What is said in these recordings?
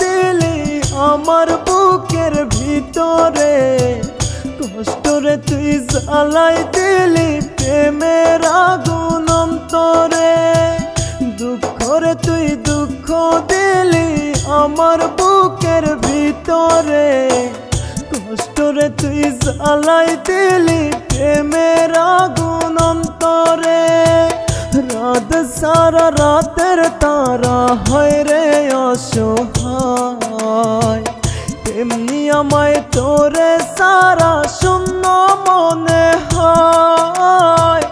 দিলি আমার বুকের ভিতরে। কষ্টরে তুই জ্বালাই দিলি প্রেমের আগুন অন্তরে। দুঃখরে তুই দুঃখ দিলি আমার বুকের ভিতরে। কষ্টরে তুই জ্বালাই দিলি প্রেমের আগুন অন্তরে। রাত সারা রাতের তারা হয় রে অসহায়। তেমনি আমায় তোরে সারা শূন্য মনে হয়।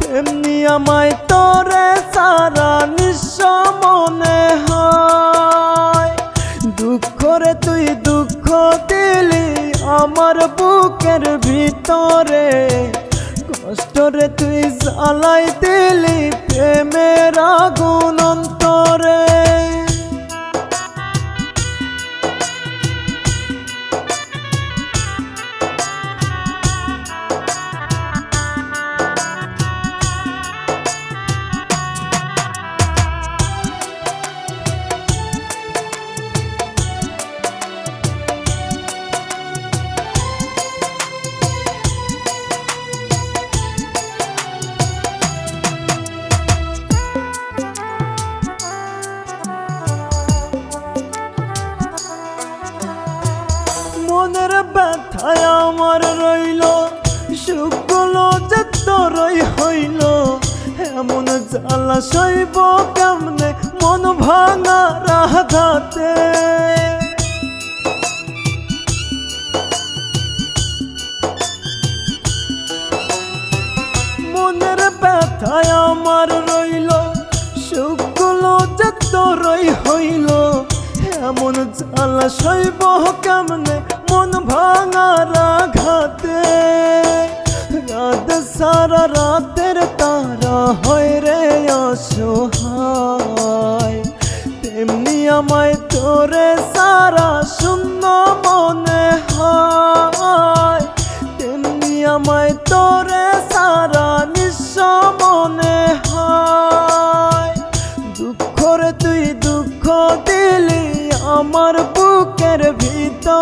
তেমনি আমায় তোরে সারা নিঃস্ব মনে হয়। দুঃখরে তুই দুঃখ দিলি আমার বুকের ভিতরে। কষ্টরে তুই জ্বালাই দিলি প্রেমের আগুন অন্তরে। ব্যথায় আমার রইল সুখগুলো যে তোরই হইল। এমন জ্বালা সইব কেমনে? মন ভাঙা রাধাতে মনের ব্যথায় আমার রইল সুখগুলো যে তোরই হইল। এমন জ্বালা সইব কেমনে? মন ভাঙা রাঘাতে রাত সারা রাতের তারা হয়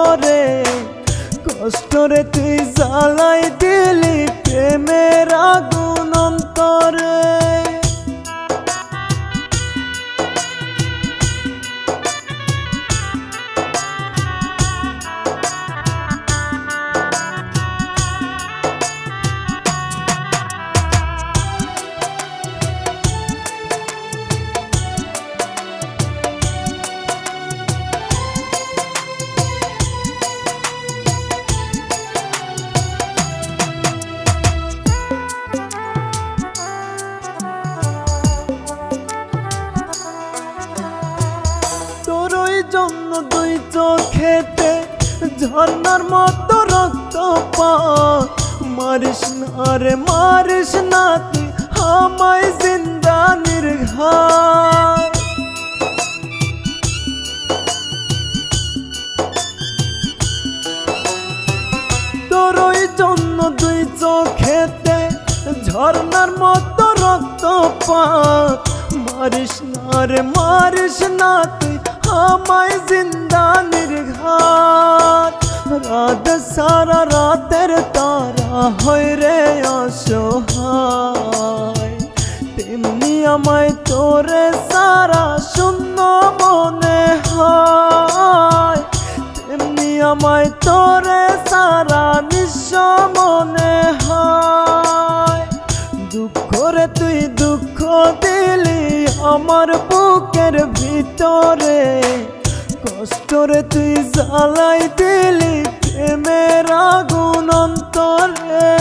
ভিতরে কষ্টরে তুই জ্বালাই দিলি প্রেমের আগুন অন্তরে। ঝর্ণার মতো রক্ত মারিস না রে, মারিস না তুই, আমায় জিন্দা জন্য দুই চোখেতে ঝর্ণার মতো রক্ত পাত মারিস না রে, মারিস না তুই, আমায় জিন্দা নির্ঘাত। রাত সারা রাতের তারা হয় রে অসহায় তেমনি আমায় তোরে সারা শূন্য মনে হয় তেমনি আমায় তোরে সারা নিঃস্ব মনে হয় দুঃখরে তুই দুঃখ দিলি আমার বুকের ভিতরে কষ্টরে তুই জ্বালাই দিলি প্রেমের আগুন অন্তরে।